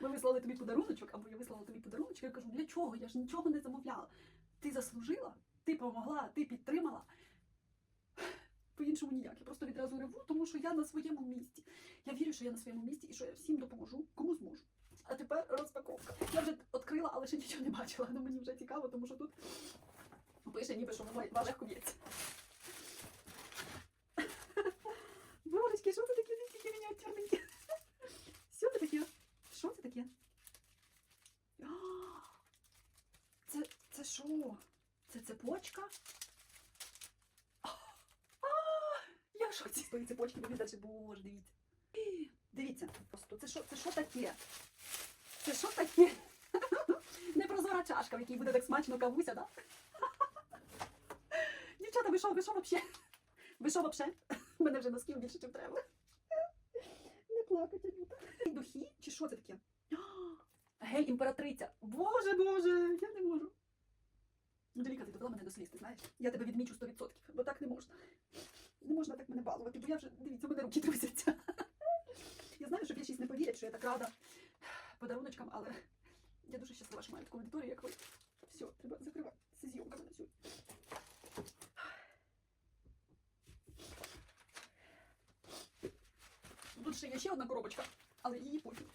ми вислали тобі подаруночок, або я вислала тобі подаруночок, я кажу, для чого? Я ж нічого не замовляла. Ти заслужила, ти допомогла, ти підтримала. По-іншому ніяк. Я просто відразу реву, тому що я на своєму місці. Я вірю, що я на своєму місці і що я всім допоможу, кому зможу. А тепер розпаковка. Я вже відкрила, але ще нічого не бачила. Ну мені вже цікаво, тому що тут пише ніби, що воно легко б'ється. Божечки, що це таке? Вони такі мініатюрненькі. Що це таке? Що це таке? А, Що? Це цепочка? А, Я в шоці з тої цепочки, далі, боже, дивіться. Дивіться, просто це що, це що таке? Це що таке? Непрозора чашка, в якій буде так смачно кавуся, да? Дівчата, ви що, ви що вообще? Ви що вообще? Мене вже носків більше, ніж треба. Не плакать, Анюта. Духи? Чи що це таке? Гей, імператриця! Боже, боже, я не можу. Ну, Девіка, ти довела мене до ти знаєш? Я тебе відмічу 100%, бо так не можна. Не можна так мене балувати, бо я вже, дивіться, мене руки трусяться. Я знаю, що більшість не повірять, що я так рада подаруночкам, але я дуже щаслива, що маю таку аудиторію, як ви. Все, треба закривати. Це зйомка мене сьогодні. Тут ще є ще одна коробочка, але її потім.